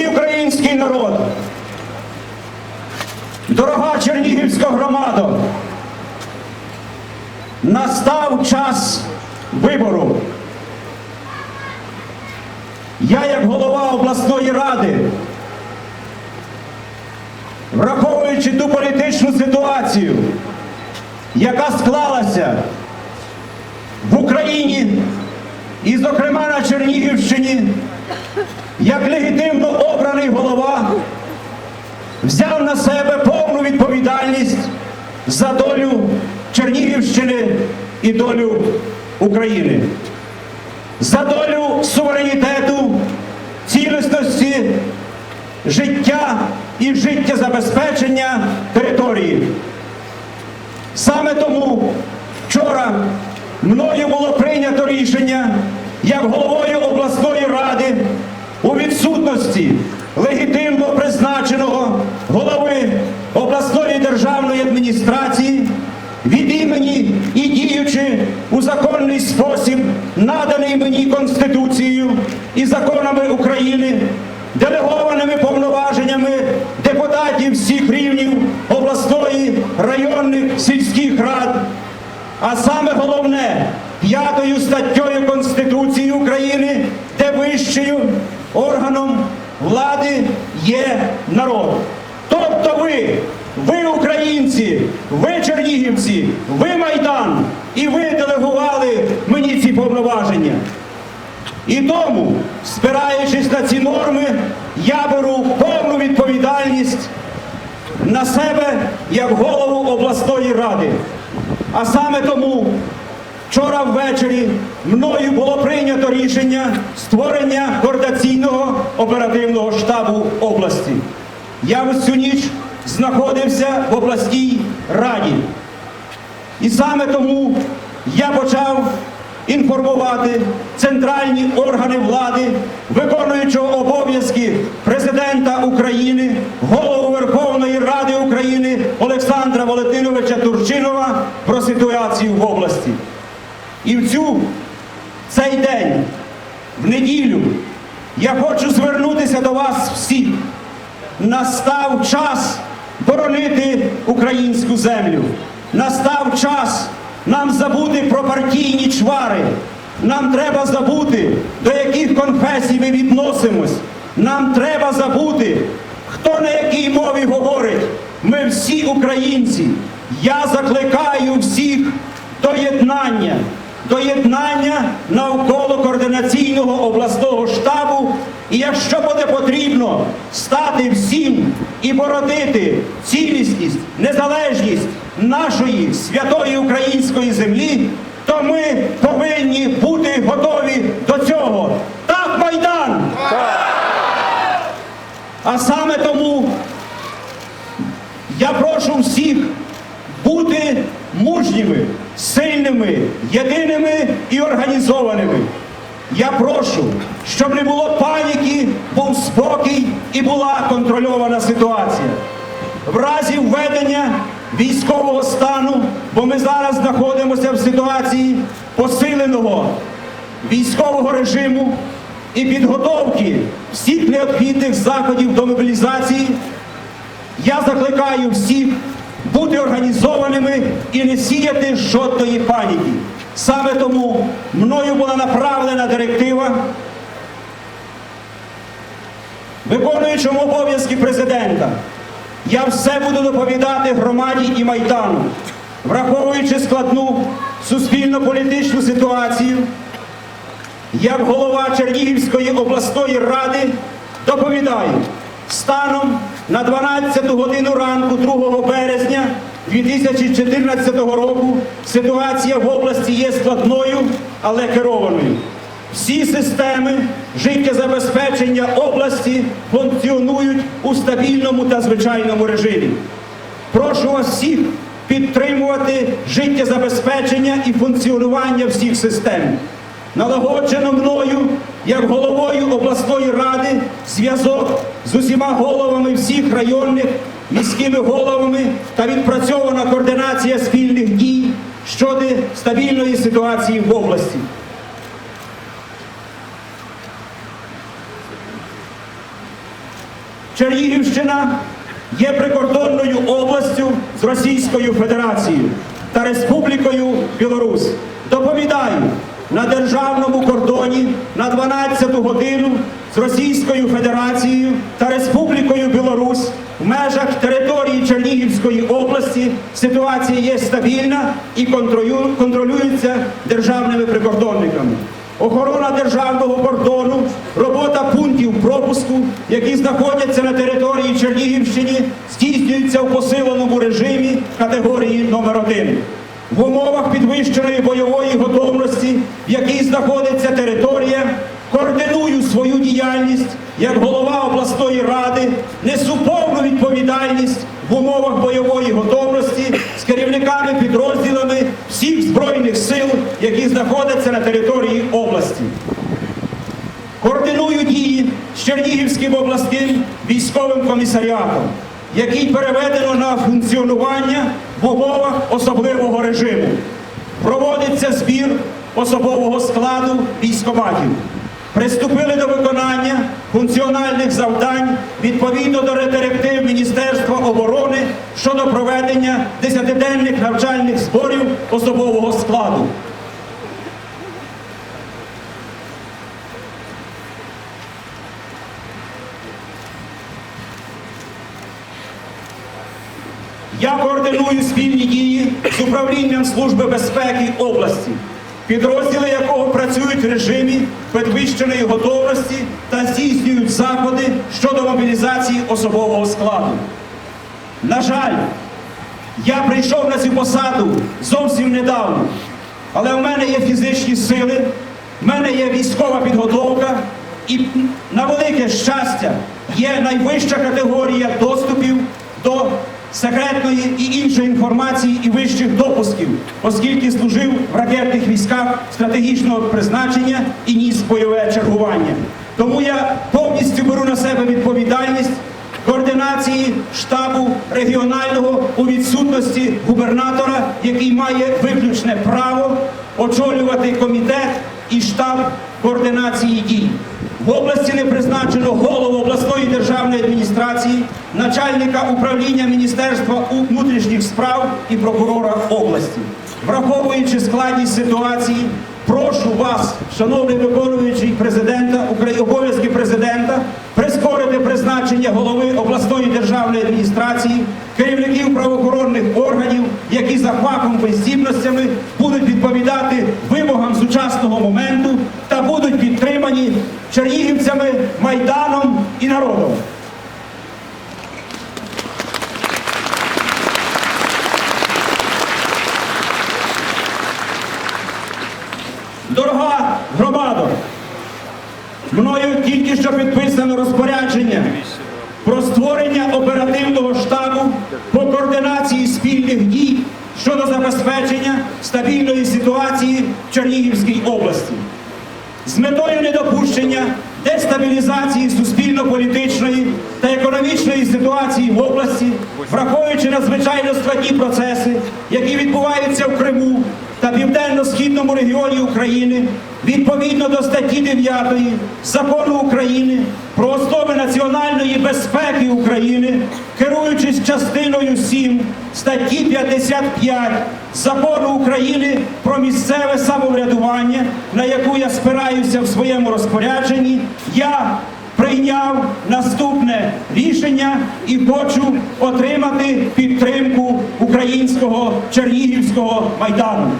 Дорогий український народ, дорога Чернігівська громада, настав час вибору. Я, як голова обласної ради, враховуючи ту політичну ситуацію, яка склалася в Україні і, зокрема, на Чернігівщині, як легітимно обраний голова, взяв на себе повну відповідальність за долю Чернігівщини і долю України, за долю суверенітету, цілісності, життя і життєзабезпечення території. Саме тому вчора мною було прийнято рішення як головою обласної ради у відсутності легітимно призначеного голови обласної державної адміністрації від імені і діючи у законний спосіб, наданий мені Конституцією і законами України, делегованими повноваженнями депутатів всіх рівнів обласної, районних, сільських рад, а саме головне п'ятою статтею Конституції України, де вищою органом влади є народ. Тобто ви, ви українці, ви чернігівці, ви Майдан, і ви делегували мені ці повноваження. І тому, спираючись на ці норми, я беру повну відповідальність на себе як голову обласної ради. А саме тому вчора ввечері мною було прийнято рішення створення координаційного оперативного штабу області. Я всю ніч знаходився в обласній раді. І саме тому я почав інформувати центральні органи влади, виконуючого обов'язки президента України, голову Верховної Ради України Олександра Валентиновича Турчинова про ситуацію в області. І в цю цей день, в неділю, я хочу звернутися до вас всіх. Настав час боронити українську землю. Настав час нам забути про партійні чвари. Нам треба забути, до яких конфесій ми відносимось. Нам треба забути, хто на якій мові говорить. Ми всі українці. Я закликаю всіх до єднання, до єднання навколо координаційного обласного штабу. І якщо буде потрібно стати всім і боротити цілісність, незалежність нашої святої української землі, то ми повинні бути готові до цього. Так, Майдан! А саме тому я прошу всіх бути мужніми, сильними, єдиними і організованими. Я прошу, щоб не було паніки, був спокій і була контрольована ситуація. В разі введення військового стану, бо ми зараз знаходимося в ситуації посиленого військового режиму і підготовки всіх необхідних заходів до мобілізації, я закликаю всіх бути організованими і не сіяти жодної паніки. Саме тому мною була направлена директива виконуючому обов'язки президента. Я все буду доповідати громаді і майдану, враховуючи складну суспільно-політичну ситуацію, як голова Чернігівської обласної ради доповідаю, станом на 12 годину ранку 2 березня 2014 року ситуація в області є складною, але керованою. Всі системи життєзабезпечення області функціонують у стабільному та звичайному режимі. Прошу вас всіх підтримувати життєзабезпечення і функціонування всіх систем. Налагоджено мною, як головою обласної ради, зв'язок з усіма головами всіх районних, міськими головами та відпрацьована координація спільних дій щодо стабільної ситуації в області. Чернігівщина є прикордонною областю з Російською Федерацією та Республікою Білорусь. Доповідаю, на державному кордоні на 12 годину з Російською Федерацією та Республікою Білорусь в межах території Чернігівської області ситуація є стабільна і контролюється державними прикордонниками. Охорона державного кордону, робота пунктів пропуску, які знаходяться на території Чернігівщини, здійснюється в посиленому режимі категорії номер 1 В умовах підвищеної бойової готовності, в якій знаходиться територія, координую свою діяльність як голова обласної ради, несу повну відповідальність в умовах бойової готовності з керівниками сил, які знаходяться на території області. Координую дії з Чернігівським обласним військовим комісаріатом, який переведено на функціонування в умовах особливого режиму. Проводиться збір особового складу військоматів. Приступили до виконання функціональних завдань відповідно до директив Міністерства оборони щодо проведення десятиденних навчальних зборів особового складу. Я координую спільні дії з управлінням Служби безпеки області, підрозділи якого працюють в режимі підвищеної готовності та здійснюють заходи щодо мобілізації особового складу. На жаль, я прийшов на цю посаду зовсім недавно, але в мене є фізичні сили, в мене є військова підготовка і на велике щастя є найвища категорія доступів до секретної і іншої інформації і вищих допусків, оскільки служив в ракетних військах стратегічного призначення і ніс бойове чергування. Тому я повністю беру на себе відповідальність координації штабу регіонального у відсутності губернатора, який має виключне право очолювати комітет і штаб координації дій. В області не призначено голову обласної державної адміністрації, начальника управління Міністерства внутрішніх справ і прокурора області. Враховуючи складність ситуації, прошу вас, шановний виконуючий президента обов'язки президента, прискорити призначення голови обласної державної адміністрації, керівників правоохоронних органів, які за фахом здібностями будуть відповідати вимогам сучасного моменту та будуть чернігівцями, майданом і народом. Дорога громадо, мною тільки що підписано розпорядження про створення оперативного штабу по координації спільних дій щодо забезпечення стабільної ситуації в Чернігівській області з метою недопущення дестабілізації суспільно-політичної та економічної ситуації в області, враховуючи надзвичайно складні процеси, які відбуваються в Криму та південно-східному регіоні України, відповідно до статті 9 закону України про основи національної безпеки України, керуючись частиною 7 статті 55 закону України про місцеве самоврядування, на яку я спираюся в своєму розпорядженні, я прийняв наступне рішення і хочу отримати підтримку українського Чернігівського майдану.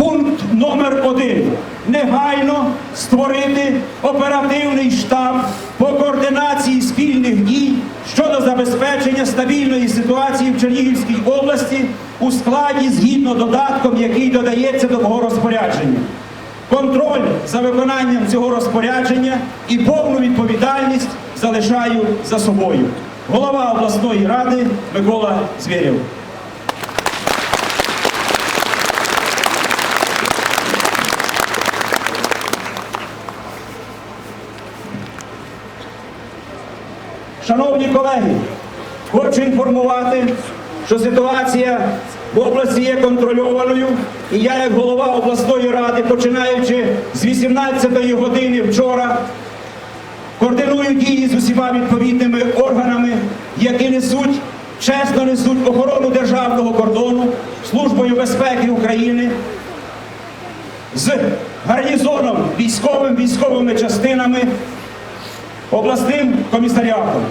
Пункт номер один. Негайно створити оперативний штаб по координації спільних дій щодо забезпечення стабільної ситуації в Чернігівській області у складі згідно додатком, який додається до мого розпорядження. Контроль за виконанням цього розпорядження і повну відповідальність залишаю за собою. Голова обласної ради Микола Звєрєв. Шановні колеги, хочу інформувати, що ситуація в області є контрольованою, і я, як голова обласної ради, починаючи з 18-ї години вчора, координую дії з усіма відповідними органами які несуть, чесно несуть охорону державного кордону Службою безпеки України з гарнізоном військовим, військовими частинами, обласним комісаріатом.